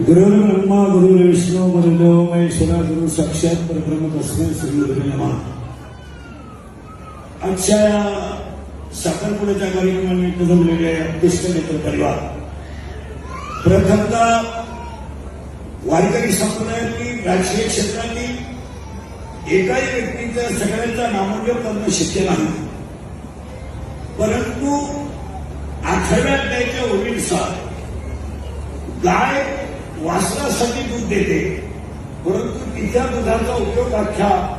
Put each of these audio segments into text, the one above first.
गुरुर् ब्रह्मा गुरु विष्णू गुरुदेव महेश्वरा गुरु साक्षात परब्रह्म असणे श्री गुरुवे आजच्या या साखरपुड्याच्या कार्यक्रमानिमित्त जमलेले अध्यक्ष नेत्र परिवार. प्रथमतः वारकरी संप्रदायातली राजकीय क्षेत्रातली एकाही व्यक्तीचा सगळ्यांचा नामोल्लेख करणं शक्य नाही. परंतु आठव्या त्याच्या ओळीनुसार गाय वासनासाठी दूध देते. परंतु तिच्या दुधाचा उपयोग अख्ख्या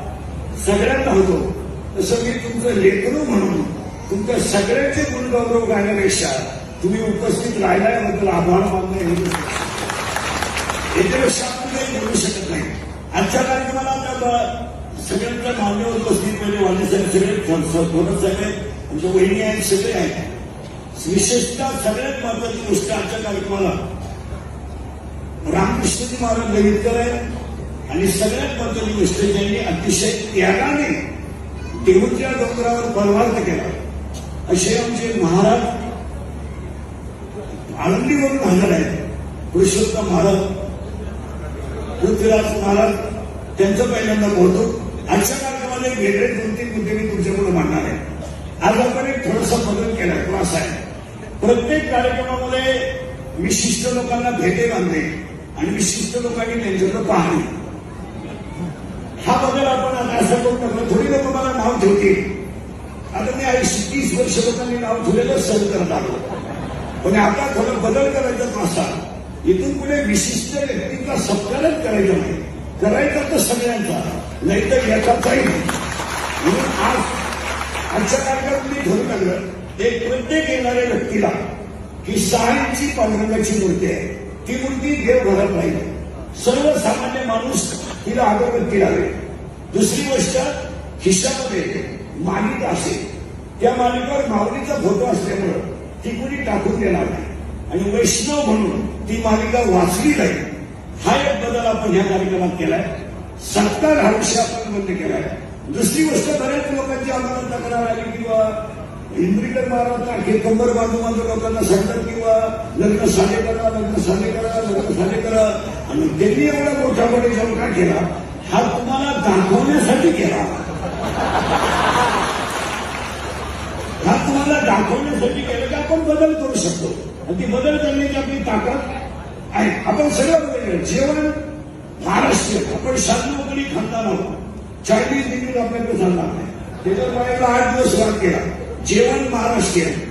सगळ्यांना होतो. तसं मी तुमचं लेकरू म्हणून तुमच्या सगळ्यांचे गुणगौरव गाण्यापेक्षा तुम्ही उपस्थित राहिल्याबद्दल आभार मानणं हे याच्यापेक्षा आपण काही बोलू शकत नाही. आजच्या कार्यक्रमाला सगळ्यांच्या मान्यवर उपस्थित म्हणजे वाणीसाहेब सगळे थोडं सगळे आमच्या वहिनी आहेत सगळे आहेत. विशेषतः सगळ्यात महत्वाची गोष्ट आजच्या कार्यक्रमाला रामकृष्णजी महाराज लगितकर आहे आणि सगळ्यात महत्वाची गोष्ट ज्यांनी अतिशय त्यागाने देऊच्या डोंगरावर परवार्थ केला. असे आमचे महाराज आळंदीवरून हजर आहेत. पुरुषोत्तम महाराज पृथ्वीराज महाराज त्यांचं पहिल्यांदा बोलतो. आजच्या कार्यक्रमाला एक वेगळे दोन तीन मुद्दे मी तुमच्यापुढे मांडणार आहे. आज आपण एक थोडासा बदल केला तो असा आहे. प्रत्येक कार्यक्रमामध्ये विशिष्ट लोकांना भेटे बांधले आणि विशिष्ट लोकांनी त्यांच्याकडे पाहणे हा बदल आपण आता असा करू टाकला थोडी लोक मला नाव ठेवतील. आता मी ऐंशी तीस वर्ष लोकांनी नाव ठेवलेलं सहन करत आलो पण आता थोडा बदल करायचा असा इथून पुढे विशिष्ट व्यक्तींचा सत्कारच करायचा नाही. करायचा तर सगळ्यांचा. नाही तर याचाही नाही म्हणून आज आजच्या कार्यक्रमात मी ठरू लागलं एक प्रत्येक येणाऱ्या व्यक्तीला की इंची पांडुरंगाची मूर्ती आहे. ती मुलगी देव घडत नाही. सर्वसामान्य माणूस तिला अगरबत्ती लावेल दुसरी गोष्ट खिशामध्ये मालिका असेल. त्या मालिकावर माऊलीचा फोटो असल्यामुळं ती कुणी टाकून देणार नाही. आणि वैष्णव म्हणून ती मालिका वाचली जाईल हा एक बदल आपण ह्या कार्यक्रमात केलाय. सत्कार हा विषय आपण बंद केलाय. दुसरी गोष्ट बऱ्याच लोकांची आम्हाला तक्रार आली किंवा इंद्रिकर महाराजांना अखेर कंबर बांधू बांधू लोकांना सांगतात किंवा लग्न साधे करा लग्न साधे करा लग्न साधे करा. आणि त्यांनी एवढा मोठा बळी जाऊन का केला? हा तुम्हाला दाखवण्यासाठी केला. हा तुम्हाला दाखवण्यासाठी केलं की आपण बदल करू शकतो. आणि ती बदल करण्याची आपली ताकद आहे. आपण सगळं बदल जेवण महाराष्ट्रीयन आपण शांत कधी खानदार आहोत. चायनीज देखील आपल्याकडे झाला नाही. त्याच्यावर बाहेरला आठ दिवस वाद केला. जेवण महाराष्ट्रीयन